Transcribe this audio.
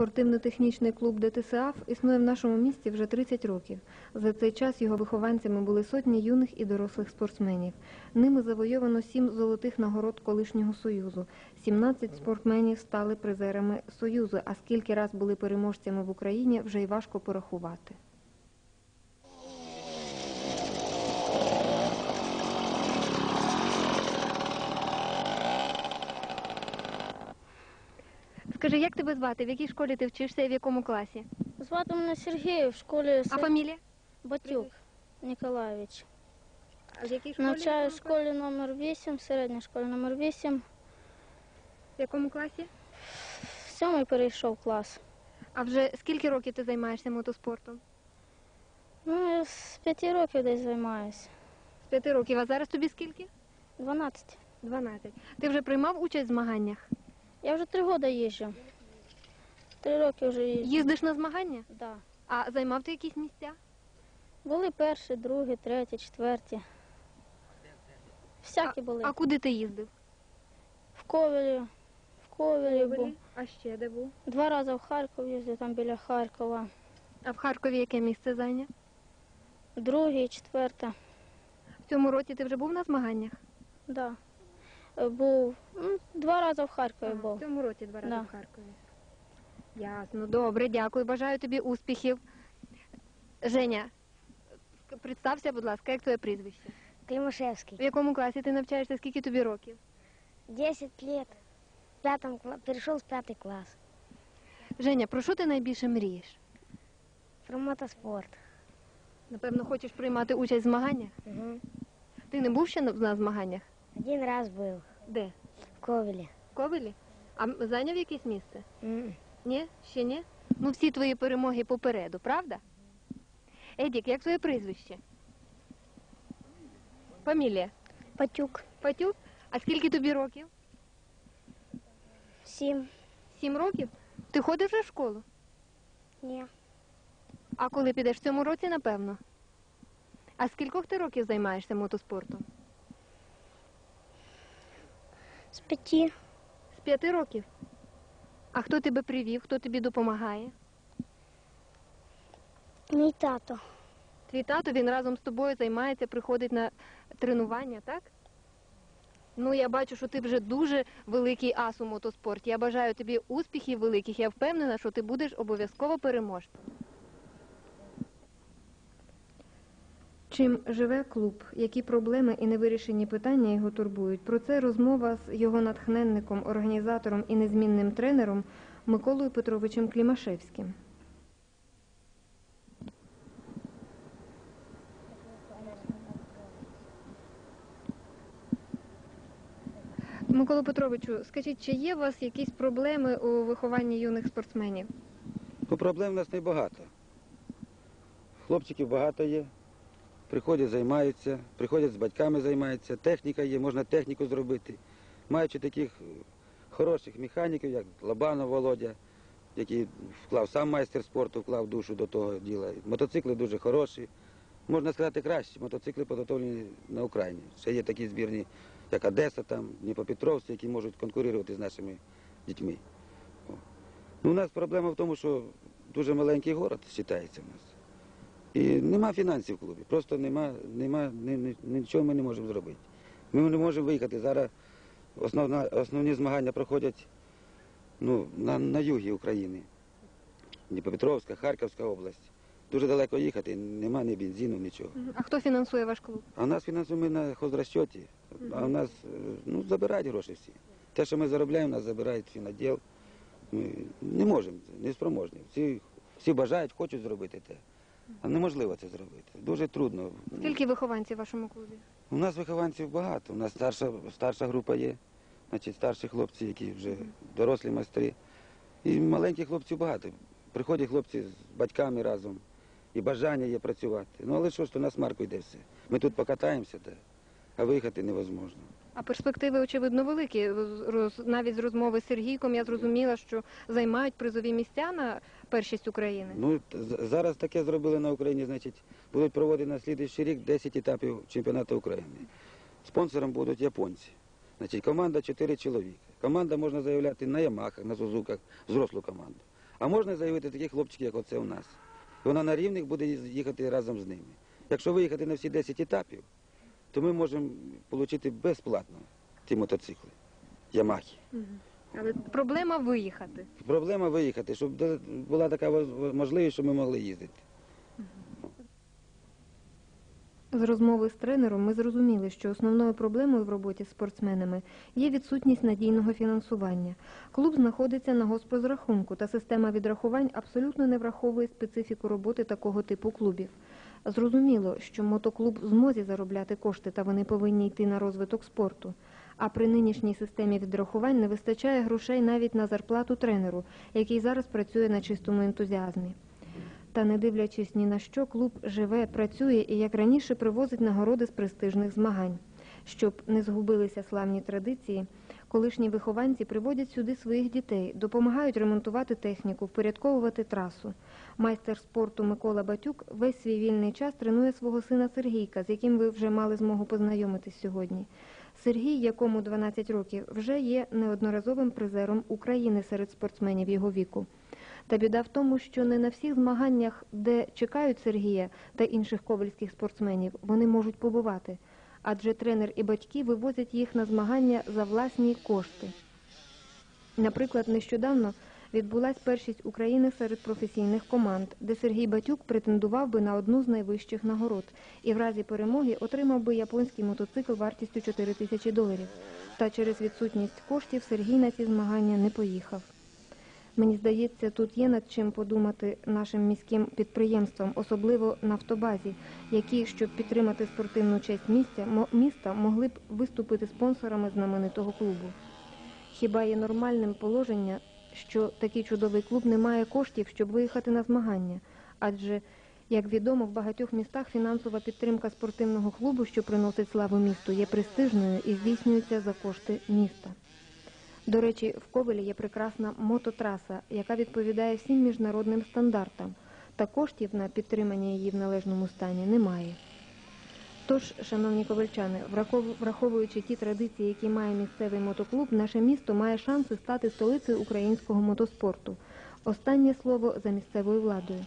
Спортивно-технічний клуб ДТСАФ існує в нашому місті вже 30 років. За цей час його вихованцями були сотні юних і дорослих спортсменів. Ними завойовано сім золотих нагород колишнього союзу. 17 спортсменів стали призерами союзу. А скільки раз були переможцями в Україні, вже й важко порахувати. Скажи, як тебе звати? В якій школі ти вчишся і в якому класі? Звати мене Сергій в школі А фамілія? Батюк Ніколаєвич. А в якій Навчаю в школі номер 8, середній школі номер 8. В якому класі? В сьомий перейшов клас. А вже скільки років ти займаєшся мотоспортом? Ну, я з п'яти років десь займаюся. З п'яти років. А зараз тобі скільки? 12. 12. Ти вже приймав участь в змаганнях? Я вже три роки їжджу. Три роки вже їжджу. Їздиш на змагання? Да. А займав ти якісь місця? Були перші, другі, треті, четверті. Всякі а, були. А куди ти їздив? В Ковелі. В Ковелі був. А ще де був? Два рази в Харків їздив, там біля Харкова. А в Харкові яке місце зайняв? Друге, четверте. В цьому році ти вже був на змаганнях? Да. Е, Був ну, два рази в Харкові А, був. В цьому році два рази Да. в Харкові. Ясно, добре, дякую. Бажаю тобі успіхів. Женя, представся, будь ласка, як твоє прізвище? В Климашевский. якому класі ти навчаєшся? Скільки тобі років? 10 лет. В пятом кла- перешел в пятый класс. Женя, про що ти найбільше мрієш? Про мотоспорт. Напевно, хочеш приймати участь в змаганнях? Ти не був ще на- на змаганнях? Один раз был Де? в Ковеле. В Ковелі? А зайняв якесь місце? М. Ні? Ще ні? Ну всі твої перемоги попереду, правда? Едік, як твоє прізвище? Фамілія? Патюк. Патюк? А скільки тобі років? Сим. Сім років? Ти ходиш вже в школу? Не. А коли підеш в цьому році, напевно? А скількох ти років займаєшся мотоспортом? С пяти. З п'яти років. А хто тебе привів, хто тобі допомагає? Мій тато. Твій тато він разом з тобою займається, приходить на тренування, так? Ну, я бачу, що ти вже дуже великий ас у мотоспорті. Я бажаю тобі успіхів великих. Я впевнена, що ти будеш обов'язково переможцем. Чим живе клуб, які проблеми і невирішені питання його турбують? Про це розмова з його натхненником, організатором і незмінним тренером Миколою Петровичем Клімашевським. Микола Петровичу, скажіть, чи є у вас якісь проблеми у вихованні юних спортсменів? Проблем у нас небагато. Хлопчиків багато є, приходять, займаються, приходять з батьками займаються, техніка є, можна техніку зробити. Маючи таких е, хороших механіків, як Лобанов Володя, який вклав сам майстер спорту, вклав душу до того діла. Мотоцикли дуже хороші. Можна сказати, кращі. Мотоцикли підготовлені на Україні. Ще є такі збірні, як Одеса, там, Дніпропетровськ, які можуть конкурувати з нашими дітьми. Ну, у нас проблема в тому, що дуже маленький город вважається в нас. І нема фінансів в клубі. Просто нема, нема ні- ні- нічого ми не можемо зробити. Ми не можемо виїхати. Зараз основна, основні змагання проходять ну, на, на югі України. Дніпропетровська, Харківська область. Дуже далеко їхати, нема ні бензину, нічого. А хто фінансує ваш клуб? А нас фінансуємо ми на хозрасчеті, а у нас е, ну, забирають гроші всі. Те, що ми заробляємо, нас забирають фіноділ. Ми не можемо, не спроможні. Всі, всі бажають, хочуть зробити те. Неможливо це зробити. Дуже трудно. Скільки вихованців в вашому клубі? У нас вихованців багато. У нас старша, старша група є, значить старші хлопці, які вже дорослі майстри. І маленьких хлопців багато. Приходять хлопці з батьками разом. І бажання є працювати. Ну але що ж, то на смарку йде все. Ми тут покатаємося, та, а виїхати невозможно. А перспективи, очевидно, великі. Навіть з розмови з Сергійком я зрозуміла, що займають призові місця на першість України. Ну, зараз таке зробили на Україні, значить, будуть проводити на слідуючий рік 10 етапів чемпіонату України. Спонсором будуть японці. Значить, команда 4 чоловіка. Команда можна заявляти на Ямахах, на Сузуках, взрослу команду. А можна заявити таких хлопчиків, як оце у нас. І вона на рівних буде їхати разом з ними. Якщо виїхати на всі 10 етапів, то ми можемо отримати безплатно ті мотоцикли, Ямахи. Але проблема виїхати. Проблема виїхати, щоб була така можливість, щоб ми могли їздити. З розмови з тренером ми зрозуміли, що основною проблемою в роботі з спортсменами є відсутність надійного фінансування. Клуб знаходиться на госпрозрахунку, та система відрахувань абсолютно не враховує специфіку роботи такого типу клубів. Зрозуміло, що мотоклуб змозі заробляти кошти, та вони повинні йти на розвиток спорту. А при нинішній системі відрахувань не вистачає грошей навіть на зарплату тренеру, який зараз працює на чистому ентузіазмі. Та не дивлячись ні на що, клуб живе, працює і, як раніше, привозить нагороди з престижних змагань. Щоб не згубилися славні традиції, колишні вихованці приводять сюди своїх дітей, допомагають ремонтувати техніку, впорядковувати трасу. Майстер спорту Микола Батюк весь свій вільний час тренує свого сина Сергійка, з яким ви вже мали змогу познайомитись сьогодні. Сергій, якому 12 років, вже є неодноразовим призером України серед спортсменів його віку. Та біда в тому, що не на всіх змаганнях, де чекають Сергія та інших ковальських спортсменів, вони можуть побувати, адже тренер і батьки вивозять їх на змагання за власні кошти. Наприклад, нещодавно відбулась першість України серед професійних команд, де Сергій Батюк претендував би на одну з найвищих нагород і в разі перемоги отримав би японський мотоцикл вартістю 4 тисячі доларів. Та через відсутність коштів Сергій на ці змагання не поїхав. Мені здається, тут є над чим подумати нашим міським підприємствам, особливо нафтобазі, які, щоб підтримати спортивну честь місця, міста, могли б виступити спонсорами знаменитого клубу. Хіба є нормальним положення, що такий чудовий клуб не має коштів, щоб виїхати на змагання? Адже, як відомо, в багатьох містах фінансова підтримка спортивного клубу, що приносить славу місту, є престижною і здійснюється за кошти міста. До речі, в Ковелі є прекрасна мототраса, яка відповідає всім міжнародним стандартам, та коштів на підтримання її в належному стані немає. Тож, шановні ковальчани, враховуючи ті традиції, які має місцевий мотоклуб, наше місто має шанси стати столицею українського мотоспорту. Останнє слово за місцевою владою.